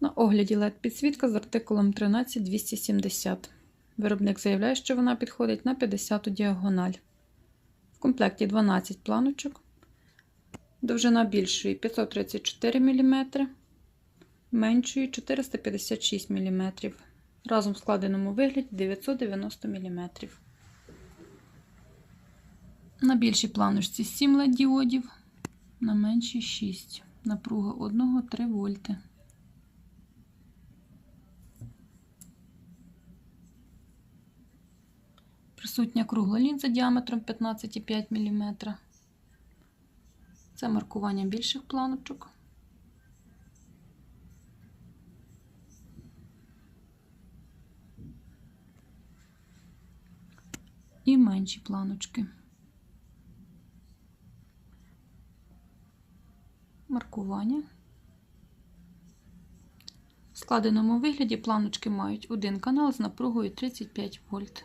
На огляді LED підсвітка з артикулом 13270. Виробник заявляє, що вона підходить на 50 діагональ. В комплекті 12 планочок. Довжина більшої 534 мм, меншої 456 мм. Разом в складеному вигляді 990 мм. На більшій планочці 7 LED діодів, на меншій 6. Напруга 1-3 вольти. Присутня кругла лінза діаметром 15,5 мм. Це маркування більших планочок. І менші планочки. Маркування. В складеному вигляді планочки мають один канал з напругою 35 вольт.